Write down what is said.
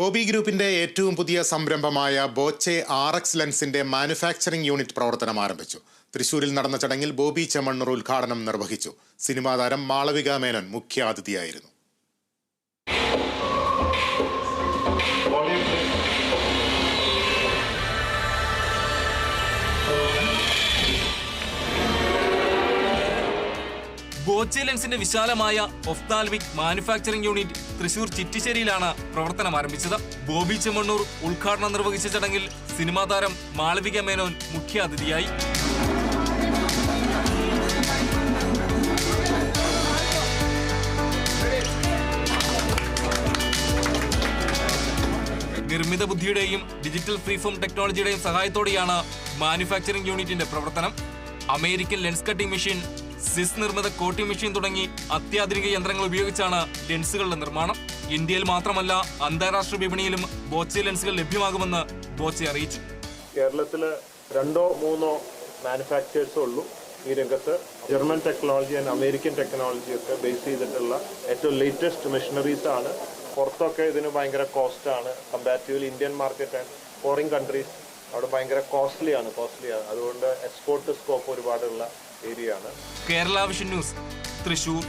ബോബി ഗ്രൂപ്പിന്റെ ഏറ്റവും പുതിയ സംരംഭമായ ബോച്ചെ ആർ എക്സ് ലെൻസിന്റെ മാനുഫാക്ചറിംഗ് യൂണിറ്റ് പ്രവർത്തനം ആരംഭിച്ചു. തൃശൂരിൽ നടന്ന ചടങ്ങിൽ ബോബി ചെമ്മണ്ണൂർ ഉദ്ഘാടനം നിർവഹിച്ചു. സിനിമാ താരം മാളവിക മേനോൻ മുഖ്യാതിഥിയായിരുന്നു. ബോച്ചെ ലെൻസിന്റെ വിശാലമായ ഒഫ്താൽമിക് മാനുഫാക്ചറിംഗ് യൂണിറ്റ് തൃശൂർ ചിറ്റിശ്ശേരിയിലാണ് പ്രവർത്തനം ആരംഭിച്ചത്. ബോബി ചെമ്മണ്ണൂർ ഉദ്ഘാടനം നിർവഹിച്ച ചടങ്ങിൽ സിനിമാ താരം മാളവിക മേനോൻ മുഖ്യാതിഥിയായി. നിർമ്മിത ബുദ്ധിയുടെയും ഡിജിറ്റൽ ഫ്രീഫോം ടെക്നോളജിയുടെയും സഹായത്തോടെയാണ് മാനുഫാക്ചറിംഗ് യൂണിറ്റിന്റെ പ്രവർത്തനം. American lens cutting machine Swiss നിർമ്മിത കോട്ടി മെഷീൻ തുടങ്ങി അത്യാധുനിക യന്ത്രങ്ങൾ ഉപയോഗിച്ചാണ് ലെൻസുകളുടെ നിർമ്മാണം. ഇന്ത്യയിൽ മാത്രമല്ല അന്താരാഷ്ട്ര വിപണിയിലും ബോച്ചെ ലെൻസുകൾ ലഭ്യമാകുമെന്ന് ബോച്ചെ അറിയിച്ചു. കേരളത്തിൽ രണ്ടോ മൂന്നോ മാനുഫാക്ചേഴ്സേ ഉള്ളൂ ഈ രംഗത്ത്. German technology and American technology ഒക്കെ ബേസ് ചെയ്തിട്ടുള്ള ഏറ്റവും ലേറ്റസ്റ്റ് മെഷീനറീസ് ആണ്. പുറത്തൊക്കെ ഇതിന് ഭയങ്കര കോസ്റ്റ് ആണ്. Comparatively Indian market and foreign countries അവിടെ ഭയങ്കര കോസ്റ്റ്ലി ആണ് കോസ്റ്റ്ലി ആണ്. അതുകൊണ്ട് എക്സ്പോർട്ട് സ്കോപ്പ് ഒരുപാടുള്ള ഏരിയ ആണ് കേരള വിഷൻ ന്യൂസ് തൃശൂർ.